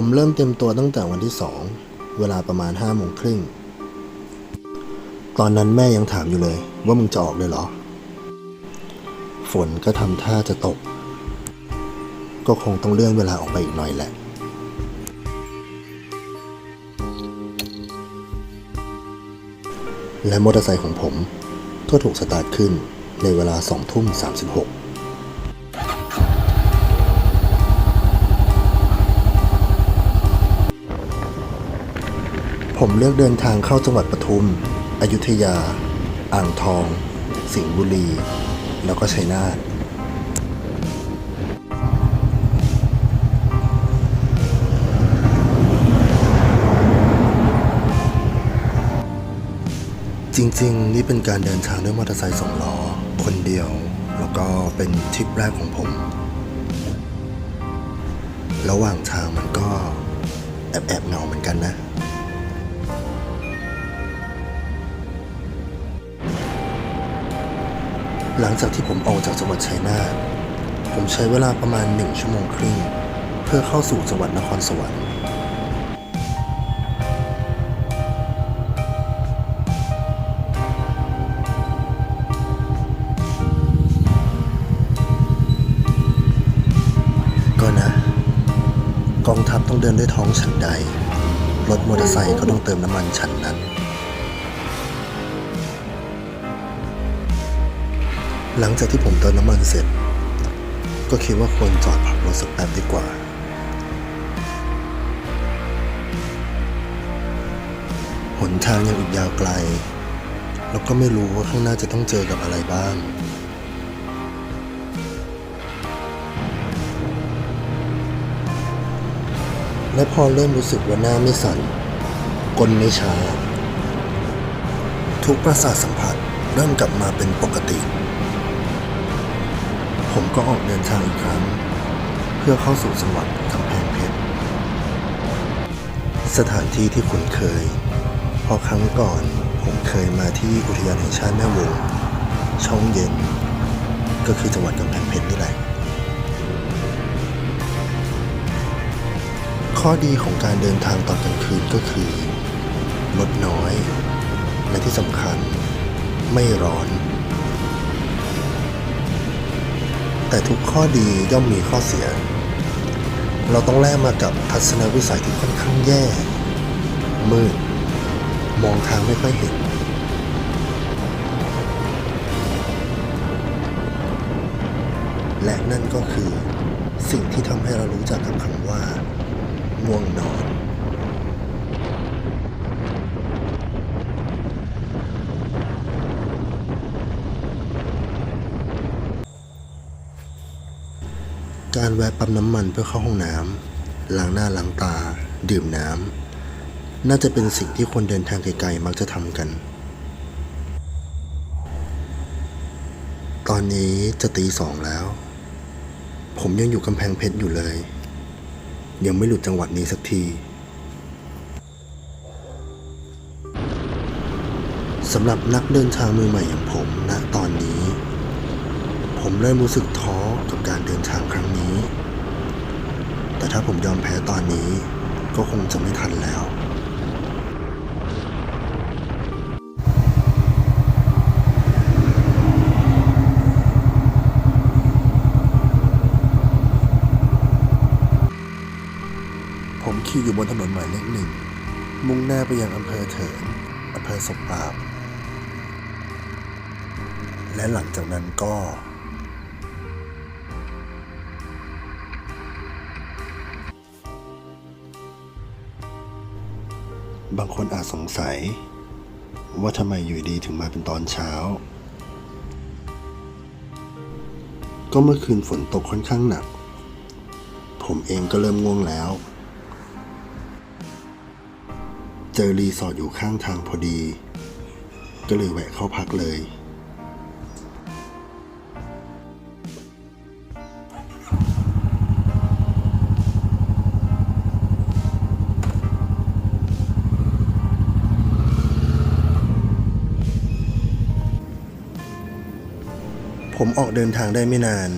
ผมเริ่มเตรียมตัวตั้งแต่วันที่สอง เวลาประมาณห้าโมงครึ่ง ตอนนั้นแม่ยังถามอยู่เลย ว่ามึงจะออกเลยเหรอ ฝนก็ทำท่าจะตก ก็คงต้องเลื่อนเวลาออกไปอีกหน่อยแหละและมอเตอร์ไซค์ของผมก็ถูกสตาร์ทขึ้นในเวลา2ทุ่ม36 ผมเลือกเดินทางเข้าจังหวัดปทุม อยุธยา อ่างทอง สิงห์บุรี แล้วก็ชัยนาทจริงๆ นี่เป็นการเดินทางด้วยมอเตอร์ไซค์สองล้อ คนเดียว แล้วก็เป็นทริปแรกของผม ระหว่างทางมันก็แอบแอบๆเหงาเหมือนกันนะ หลังจากที่ผมออกจากจังหวัดชัยนาทผมใช้เวลาประมาณหนึ่งชั่วโมงครึ่งเพื่อเข้าสู่จังหวัดนครสวรรค์ก็นะ กองทัพต้องเดินด้วยท้องฉันใด รถมอเตอร์ไซค์ก็ต้องเติมน้ำมันฉันนั้น หลังจากที่ผมเติมน้ำมันเสร็จ ก็คิดว่าควรจอดพักรถสักแป๊บดีกว่า หนทางยังอีกยาวไกล แล้วก็ไม่รู้ว่าข้างหน้าจะต้องเจอกับอะไรบ้างและพอเริ่มรู้สึกว่าหน้าไม่สั่นกลไม่ชา ทุกประสาทสัมผัสเริ่มกลับมาเป็นปกติ ผมก็ออกเดินทางอีกครั้ง เพื่อเข้าสู่จังหวัดกำแพงเพชร สถานที่ที่คุ้นเคย เพราะครั้งก่อนผมเคยมาที่อุทยานแห่งชาติแม่วง ช่องเย็น ก็คือจังหวัดกำแพงเพชรนี่แหละ ข้อดีของการเดินทางตอนกลางคืนก็คือรถน้อย และที่สำคัญไม่ร้อน แต่ทุกข้อดีย่อมมีข้อเสีย เราต้องแลกมากับทัศนวิสัยที่ค่อนข้างแย่ มืด มองทางไม่ค่อยเห็น และนั่นก็คือสิ่งที่ทำให้เรารู้จักกับคำว่าง่วงนอน การแวะปั๊มน้ำมันเพื่อเข้าห้องน้ำล้างหน้าล้างตา ดื่มน้ำน่าจะเป็นสิ่งที่คนเดินทางไกลๆมักจะทำกัน ตอนนี้จะตีสองแล้ว ผมยังอยู่กำแพงเพชรอยู่เลย ยังไม่หลุดจังหวัดนี้สักทีสำหรับนักเดินทางมือใหม่อย่างผมณตอนนี้ ผมเริ่มรู้สึกท้อกับการเดินทางครั้งนี้ ถ้าผมยอมแพ้ตอนนี้ ก็คงจะไม่ทันแล้ว ผมขี่อยู่บนถนนหมายเลขหนึ่ง มุ่งหน้าไปยังอำเภอเถินอำเภอศพปราบ และหลังจากนั้นก็ บางคนอาจสงสัย ว่าทำไมอยู่ดีถึงมาเป็นตอนเช้า ก็เมื่อคืนฝนตกค่อนข้างหนัก ผมเองก็เริ่มง่วงแล้ว เจอรีสอร์ทอยู่ข้างทางพอดี ก็เลยแวะเข้าพักเลย ผมออกเดินทางได้ไม่นาน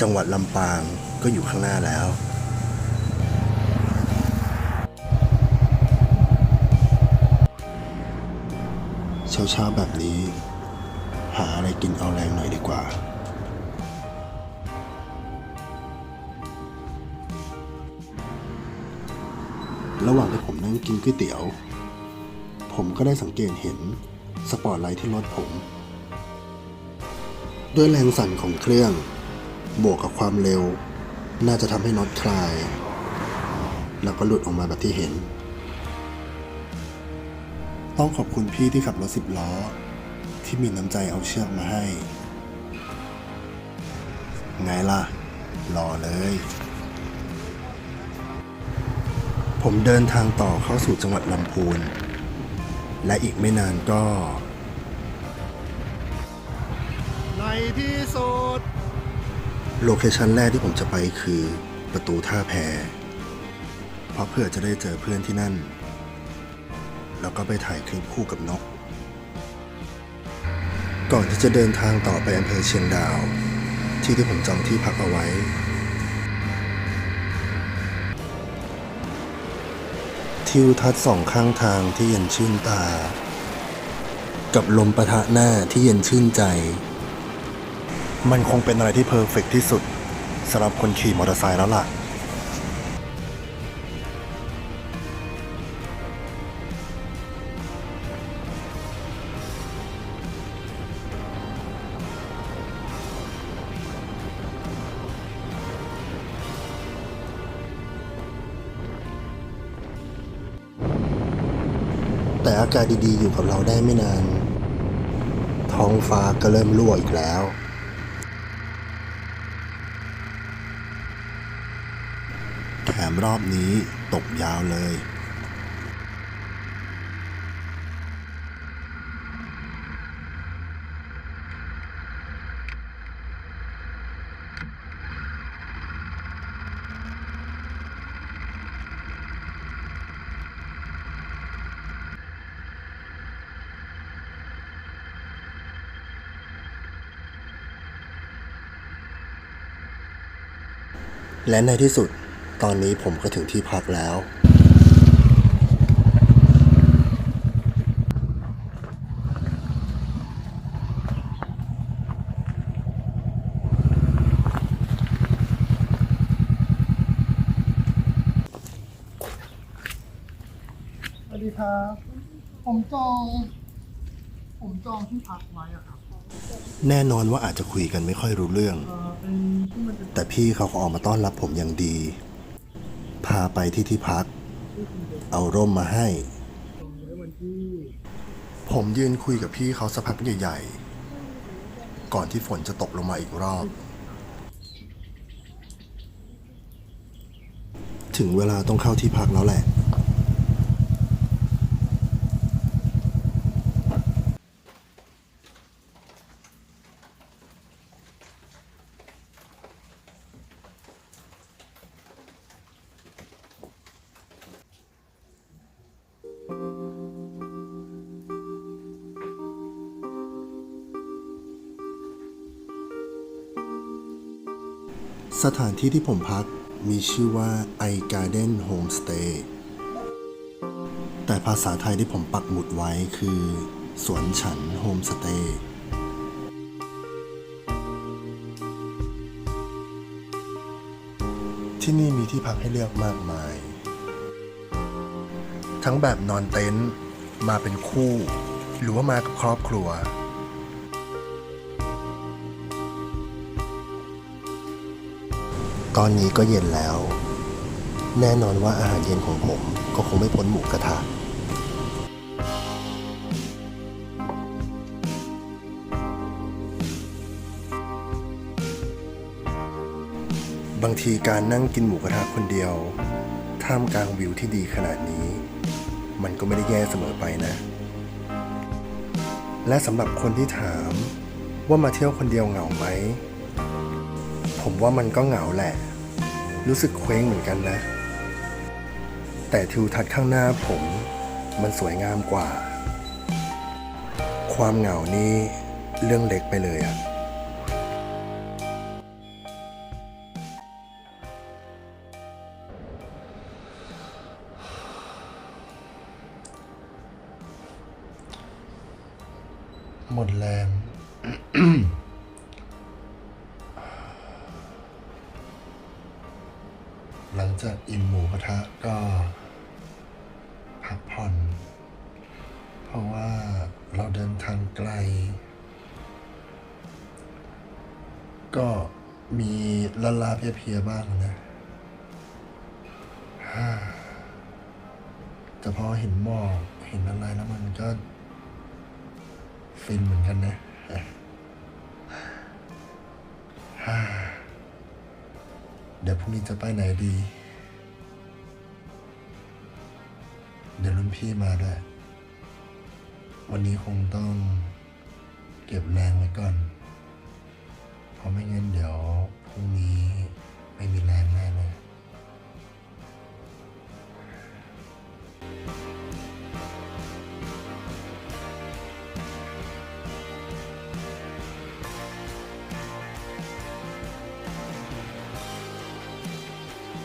จังหวัดลำปางก็อยู่ข้างหน้าแล้ว เช้าๆแบบนี้ หาอะไรกินเอาแรงหน่อยดีกว่าระหว่างที่ผมนั่งกินก๋วยเตี๋ยว ผมก็ได้สังเกตเห็นสปอตไลท์ที่รถผม ด้วยแรงสั่นของเครื่อง บวกกับความเร็ว น่าจะทำให้น็อตคลาย แล้วก็หลุดออกมาแบบที่เห็น ต้องขอบคุณพี่ที่ขับรถสิบล้อ ที่มีน้ำใจเอาเชือกมาให้ ไงล่ะรอเลย ผมเดินทางต่อเข้าสู่จังหวัดลำพูน และอีกไม่นานก็ ในที่สุด โลเคชันแรกที่ผมจะไปคือประตูท่าแพเพราะเพื่อจะได้เจอเพื่อนที่นั่น แล้วก็ไปถ่ายคลิปคู่กับนก ก่อนที่จะเดินทางต่อไปอำเภอเชียงดาว ที่ที่ผมจองที่พักเอาไว้ ทิวทัศน์สองข้างทางที่เย็นชื่นตา กับลมประทะหน้าที่เย็นชื่นใจ มันคงเป็นอะไรที่เพอร์เฟกที่สุดสำหรับคนขี่มอเตอร์ไซค์แล้วล่ะ แต่อากาศดีๆอยู่กับเราได้ไม่นาน ท้องฟ้าก็เริ่มรั่วอีกแล้ว แถ มรอบนี้ตกยาวเลยและในที่สุด ตอนนี้ผมก็ถึงที่พักแล้ว สวัสดีครับ ผมจอง ผมจองที่พักไว้อะครับแน่นอนว่าอาจจะคุยกันไม่ค่อยรู้เรื่อง เออเป็นที่มันจะ แต่พี่เขาก็ออกมาต้อนรับผมอย่างดี พาไปที่ที่พัก เอาร่มมาให้ ผมยืนคุยกับพี่เขาสักพักใหญ่ ๆ ก่อนที่ฝนจะตกลงมาอีกรอบ ถึงเวลาต้องเข้าที่พักแล้วแหละ สถานที่ที่ผมพักมีชื่อว่า i Garden Homestay แต่ภาษาไทยที่ผมปักหมุดไว้คือ สวนฉันโฮมสเตย์ที่นี่มีที่พักให้เลือกมากมาย ทั้งแบบนอนเต็นท์มาเป็นคู่ หรือว่ามากับครอบครัว ตอนนี้ก็เย็นแล้ว แน่นอนว่าอาหารเย็นของผมก็คงไม่พ้นหมูกระทะบางทีการนั่งกินหมูกระทะคนเดียว ท่ามกลางวิวที่ดีขนาดนี้ มันก็ไม่ได้แย่เสมอไปนะ และสำหรับคนที่ถามว่ามาเที่ยวคนเดียวเหงาไหม ผมว่ามันก็เหงาแหละ รู้สึกเคว้งเหมือนกันนะ แต่ทิวทัศน์ข้างหน้าผมมันสวยงามกว่า ความเหงานี้เรื่องเล็กไปเลยอะ หลังจากอิ่มหมูกระทะก็พักผ่อน เพราะว่าเราเดินทางไกล ก็มีละลาเพลียๆบ้างนะฮ่าแต่พอเห็นหมอกเห็นอะไรแล้วมันก็ ฟินเหมือนกันนะฮ่า เดี๋ยวพรุ่งนี้จะไปไหนดี เดี๋ยวรุ่นพี่มาด้วย วันนี้คงต้องเก็บแรงไว้ก่อน เพราะไม่งั้นเดี๋ยวพรุ่งนี้ไม่มีแรงแน่เลย